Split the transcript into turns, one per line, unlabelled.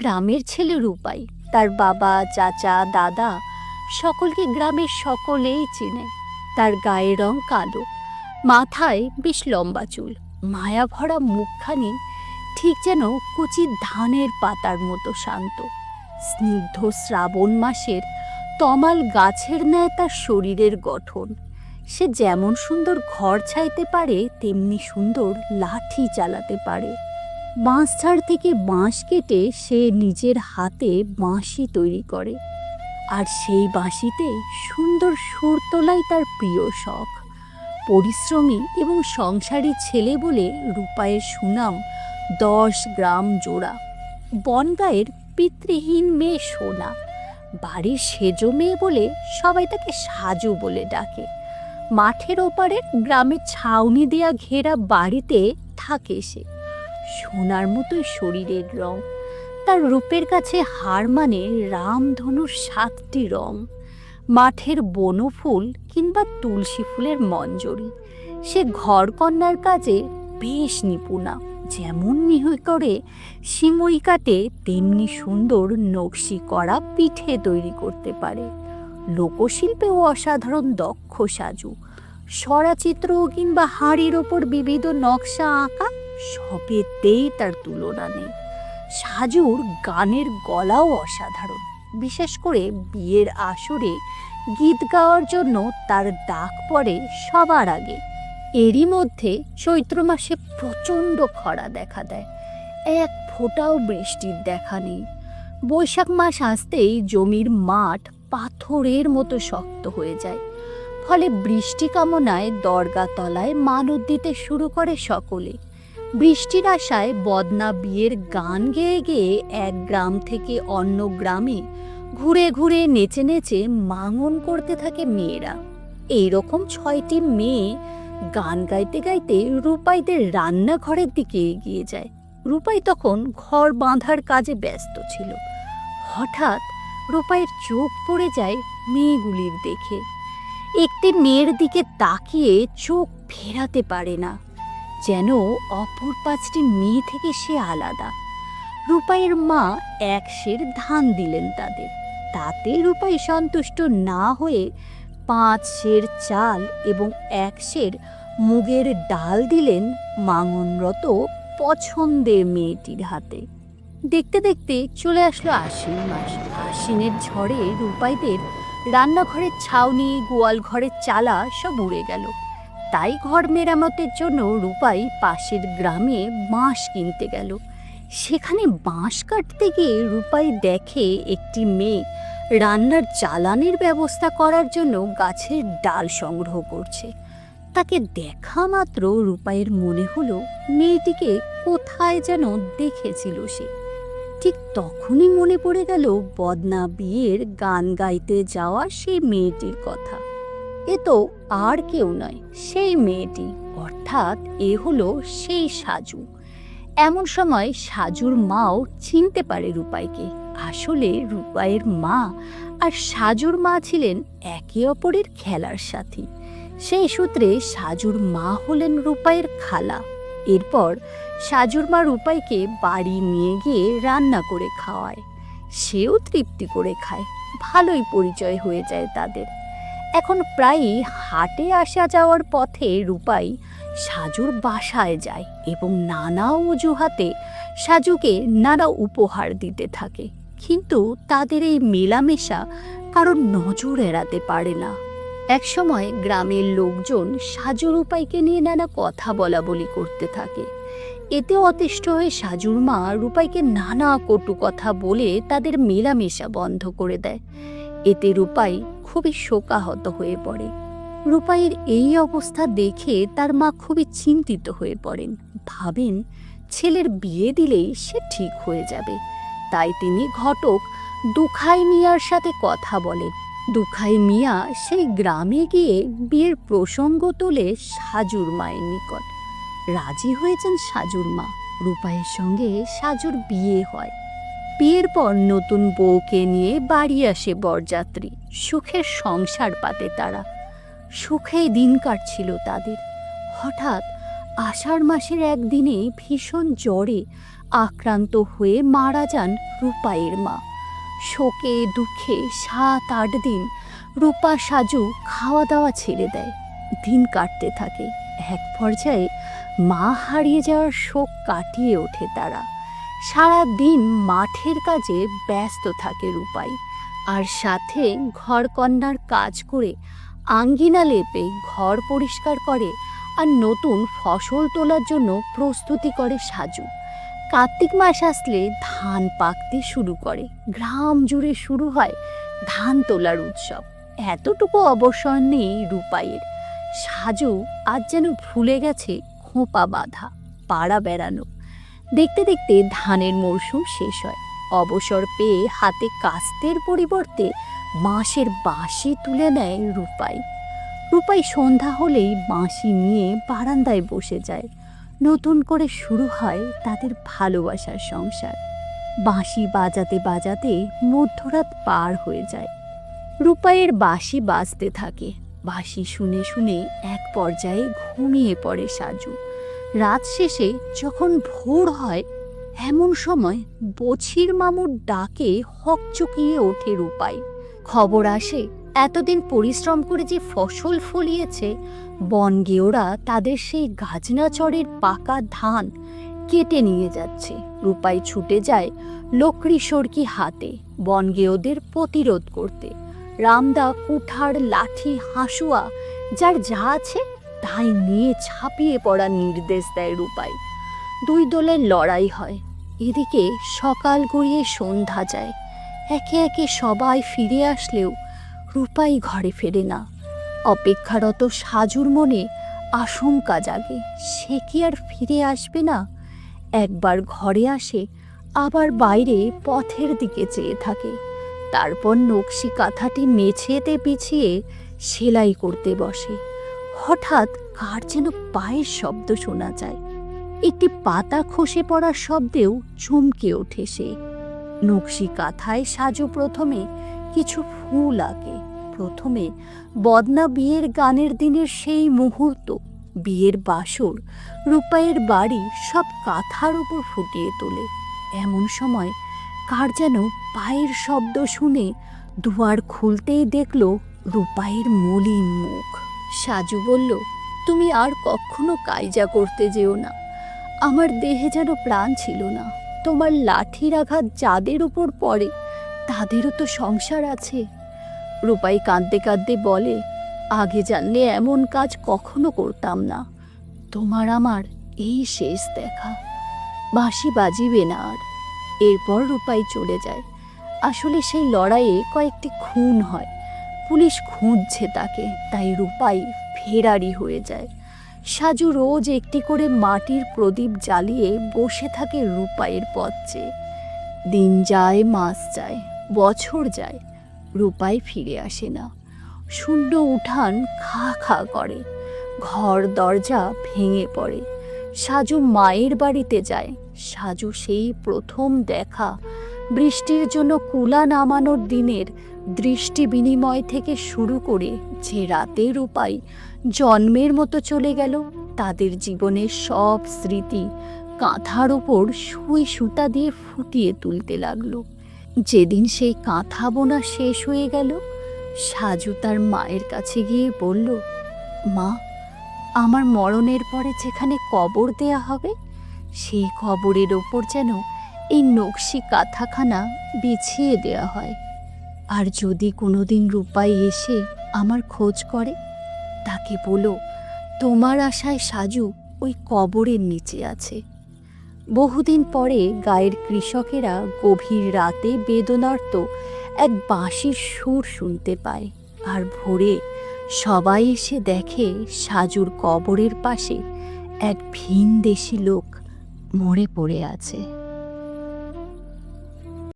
গ্রামের ছেলে রূপাই। তার বাবা, চাচা, দাদা সকলকে গ্রামের সকলেই চেনে। তার গায়ের রং কালো, মাথায় বেশ লম্বা চুল, মায়া ভরা মুখখানি ঠিক যেন কচি ধানের পাতার মতো শান্ত। স্নিগ্ধ শ্রাবণ মাসের তমাল গাছের ন্যায় তার শরীরের গঠন। সে যেমন সুন্দর ঘর ছাইতে পারে, তেমনি সুন্দর লাঠি চালাতে পারে। বাঁশঝাড় থেকে বাঁশ কেটে সে নিজের হাতে বাঁশি তৈরি করে। আর সেই বাঁশিতে সুন্দর সুর তোলাই তার প্রিয় শখ। পরিশ্রমী এবং সংসারী ছেলে বলে রূপায়ের সুনাম দশ গ্রাম জোড়া। বনগায়ের পিতৃহীন মেয়ে সোনা। বাড়ির সেজো মেয়ে বলে সবাই তাকে সাজু বলে ডাকে। মাঠের ওপারে গ্রামের ছাউনি দেয়া ঘেরা বাড়িতে থাকে সে। সোনার মতোই শরীরের রং। তার রূপের কাছে হার মানে রামধনুর সাতটি রং। মাঠের বনফুল কিংবা তুলসী ফুলের মঞ্জরি। সে ঘর কন্যার কাজে বেশ নিপুণা। যেমন নিহই করে সিমই কাটে, তেমনি সুন্দর নকশি করা পিঠে তৈরি করতে পারে। লোকশিল্পেও অসাধারণ দক্ষ সাজু। সরাচিত্র কিংবা হাড়ির ওপর বিবিধ নকশা আঁকা সবেতেই তার তুলনা নেই। সাজুর গানের গলাও অসাধারণ, বিশেষ করে বিয়ের আসরে গীত গাওয়ার জন্য তার ডাক পড়ে সবার আগে। এরই মধ্যে চৈত্র মাসে প্রচণ্ড খরা দেখা দেয়, এক ফোঁটাও বৃষ্টির দেখা নেই। বৈশাখ মাস আসতেই জমির মাঠ পাথরের মতো শক্ত হয়ে যায়, ফলে বৃষ্টি কামনায় দরগা তলায় মানত দিতে শুরু করে সকলে। বৃষ্টির আশায় বদনা বিয়ের গান গেয়ে গেয়ে এক গ্রাম থেকে অন্য গ্রামে ঘুরে ঘুরে নেচে নেচে মাঙন করতে থাকে মেয়েরা। এইরকম ছয়টি মেয়ে গান গাইতে গাইতে রূপাইদের রান্নাঘরের দিকে এগিয়ে যায়। রূপাই তখন ঘর বাঁধার কাজে ব্যস্ত ছিল। হঠাৎ রূপাইয়ের চোখ পড়ে যায় মেয়েগুলির দেখে। একটি মেয়ের দিকে তাকিয়ে চোখ ফেরাতে পারে না। যেন অপর পাঁচটি মেয়ে থেকে সে আলাদা। রূপাইয়ের মা এক সের ধান দিলেন তাদের। তাতে রূপাই সন্তুষ্ট না হয়ে পাঁচ সের চাল এবং এক সের মুগের ডাল দিলেন মাঙনরত পছন্দের মেয়েটির হাতে। দেখতে দেখতে চলে আসলো আশ্বিন মাস। আশ্বিনের ঝড়ে রূপাইদের রান্নাঘরের ছাউনি গোয়াল ঘরের চালা সব উড়ে গেল। তাই ঘর মেরামতের জন্য রূপাই পাশের গ্রামে বাঁশ কিনতে গেল। সেখানে বাঁশ কাটতে গিয়ে রূপাই দেখে একটি মেয়ে রান্নার জ্বালানির ব্যবস্থা করার জন্য গাছের ডাল সংগ্রহ করছে। তাকে দেখা মাত্র রূপাইয়ের মনে হলো মেয়েটিকে কোথায় যেন দেখেছিল সে। ঠিক তখনই মনে পড়ে গেল বদনা বিয়ের গান গাইতে যাওয়া সেই মেয়েটির কথা। এ তো আর কেউ নয়, সেই মেয়েটি। অর্থাৎ এ হলো সেই সাজু। এমন সময় সাজুর মাও চিনতে পারে রূপাইকে। আসলে রূপাইয়ের মা আর সাজুর মা ছিলেন একে অপরের খেলার সাথী। সেই সূত্রে সাজুর মা হলেন রূপাইয়ের খালা। এরপর সাজুর মা রূপাইকে বাড়ি নিয়ে গিয়ে রান্না করে খাওয়ায়। সেও তৃপ্তি করে খায়। ভালোই পরিচয় হয়ে যায় তাদের। এখন প্রায়ই হাটে আসা যাওয়ার পথে রূপাই সাজুর বাসায় যায় এবং নানা অজুহাতে সাজুকে নানা উপহার দিতে থাকে। কিন্তু তাদের এই মেলামেশা কারণ নজর এড়াতে পারে না। একসময় গ্রামের লোকজন সাজুর উপায়কে নিয়ে নানা কথা বলা বলি করতে থাকে। এতে অতিষ্ঠ হয়ে সাজুর মা রূপাইকে নানা কটু কথা বলে তাদের মেলামেশা বন্ধ করে দেয়। এতে রূপাই খুবই শোকাহত হয়ে পড়ে। রূপাইয়ের এই অবস্থা দেখে তার মা খুবই চিন্তিত হয়ে পড়েন। ভাবেন, ছেলের বিয়ে দিলেই সে ঠিক হয়ে যাবে। তাই তিনি ঘটক দুখাই মিয়ার সাথে কথা বলেন। দুখাই মিয়া সেই গ্রামে গিয়ে বিয়ের প্রসঙ্গ তোলে সাজুর মায়ের নিকট। রাজি হয়েছেন সাজুর মা। রূপাইয়ের সঙ্গে সাজুর বিয়ে হয়। বিয়ের পর নতুন বউকে নিয়ে বাড়ি আসে বরযাত্রী। সুখের সংসার পাতে তারা। সুখেই দিন কাটছিল তাদের। হঠাৎ আষাঢ় মাসের একদিনে ভীষণ জ্বরে আক্রান্ত হয়ে মারা যান রূপাইয়ের মা। শোকে, দুঃখে সাত আট দিন রূপা সাজু খাওয়া দাওয়া ছেড়ে দেয়। দিন কাটতে থাকে। এক পর্যায়ে মা হারিয়ে যাওয়ার শোক কাটিয়ে ওঠে তারা। সারা দিন মাঠের কাজে ব্যস্ত থাকে রূপাই। আর সাথে ঘরকন্যার কাজ করে আঙ্গিনা লেপে ঘর পরিষ্কার করে আর নতুন ফসল তোলার জন্য প্রস্তুতি করে সাজু। কার্তিক মাস আসলে ধান পাকতে শুরু করে। গ্রাম জুড়ে শুরু হয় ধান তোলার উৎসব। এতটুকু অবসর নেই রূপাইয়ের। সাজু আজ যেন ভুলে গেছে খোঁপা বাঁধা, পাড়া বেড়ানো। দেখতে দেখতে ধানের মরশুম শেষ হয়। অবসর পেয়ে হাতে কাস্তের পরিবর্তে বাঁশের বাঁশি তুলে নেয় রূপাই। রূপাই সন্ধ্যা হলেই বাঁশি নিয়ে বারান্দায় বসে যায়। নতুন করে শুরু হয় তাদের ভালোবাসার সংসার। বাঁশি বাজাতে বাজাতে মধ্যরাত পার হয়ে যায়। রূপাইয়ের বাঁশি বাজতে থাকে। বাঁশি শুনে শুনে এক পর্যায়ে ঘুমিয়ে পড়ে সাজু। রাত শেষে যখন ভোর হয়, এমন সময় বছির মামুর ডাকে হকচকিয়ে ওঠে রূপাই। খবর আসে, এতদিন পরিশ্রম করে যে ফসল ফলিয়েছে বনগেওরা তাদের সেই গাজনা চরের পাকা ধান কেটে নিয়ে যাচ্ছে। রূপাই ছুটে যায় লকড়ি সরকি হাতে বনগেওদের প্রতিরোধ করতে। রামদা কুঠার লাঠি হাসুয়া, যার যা আছে তাই নিয়ে ছাপিয়ে পড়ার নির্দেশ দেয় রূপাই। দুই দলের লড়াই হয়। এদিকে সকাল গড়িয়ে সন্ধ্যা যায়। একে একে সবাই ফিরে আসলেও রূপাই ঘরে ফেরে না। অপেক্ষারত সাজুর মনে আশঙ্কা জাগে, সে কি আর ফিরে আসবে না? একবার ঘরে আসে, আবার বাইরে পথের দিকে চেয়ে থাকে। তারপর নকশি কাঁথাটি মেছেতে পিছিয়ে সেলাই করতে বসে। হঠাৎ কার যেন পায়ের শব্দ শোনা যায়। একটি পাতা খসে পড়ার শব্দেও চমকে ওঠে সে। নকশি কাঁথায় সাজু প্রথমে, কিছু ফুল আঁকে। প্রথমে বদনা বিয়ের গানের দিনের সেই মুহূর্ত, বিয়ের বাসর, রূপাইয়ের বাড়ি সব কাঁথার উপর ফুটিয়ে তোলে। এমন সময় কার যেন পায়ের শব্দ শুনে দুয়ার খুলতেই দেখল রূপাইয়ের মলিন মুখ। সাজু বলল, তুমি আর কখনো কাইজা করতে যেও না। আমার দেহে যেন প্রাণ ছিল না। তোমার লাঠির আঘাত যাদের উপর পড়ে। তাদেরও তো সংসার আছে। রূপাই কাঁদতে কাঁদতে বলে, আগে জানলে এমন কাজ কখনো করতাম না। তোমার আমার এই শেষ দেখা। বাঁশি বাজিবে না আর। এরপর রূপাই চলে যায়। আসলে সেই লড়াইয়ে কয়েকটি খুন হয়। পুলিশ খুঁজছে তাকে, তাই রূপাই ফেরারি হয়ে যায়। সাজু রোজ একটি করে মাটির প্রদীপ জ্বালিয়ে বসে থাকে রূপাইয়ের পথ চেয়ে। দিন যায়, মাস যায়, বছর যায়, রূপাই ফিরে আসে না। শূন্য উঠান খা খা করে, ঘর দরজা ভেঙে পড়ে। সাজু মায়ের বাড়িতে যায়, সাজু সেই প্রথম দেখা। বৃষ্টির জন্য কুলা নামানোর দিনের দৃষ্টি বিনিময় থেকে শুরু করে যে রাতের উপায় জন্মের মতো চলে গেল, তাদের জীবনের সব স্মৃতি কাঁথার ওপর সুই সুতা দিয়ে ফুটিয়ে তুলতে লাগল। যেদিন সেই কাঁথা বোনা শেষ হয়ে গেল, সাজু তার মায়ের কাছে গিয়ে বলল, মা, আমার মরণের পরে যেখানে কবর দেয়া হবে, সেই কবরের ওপর যেন এই নকশি কাঁথাখানা বিছিয়ে দেয়া হয়। আর যদি কোনোদিন রূপাই এসে আমার খোঁজ করে, তাকে বলো, তোমার আশায় সাজু ওই কবরের নিচে আছে। বহুদিন পরে গায়ের কৃষকেরা গভীর রাতে বেদনার্ত এক বাঁশির সুর শুনতে পায় আর ভোরে সবাই এসে দেখে সাজুর কবরের পাশে এক ভিনদেশি লোক মরে পড়ে আছে।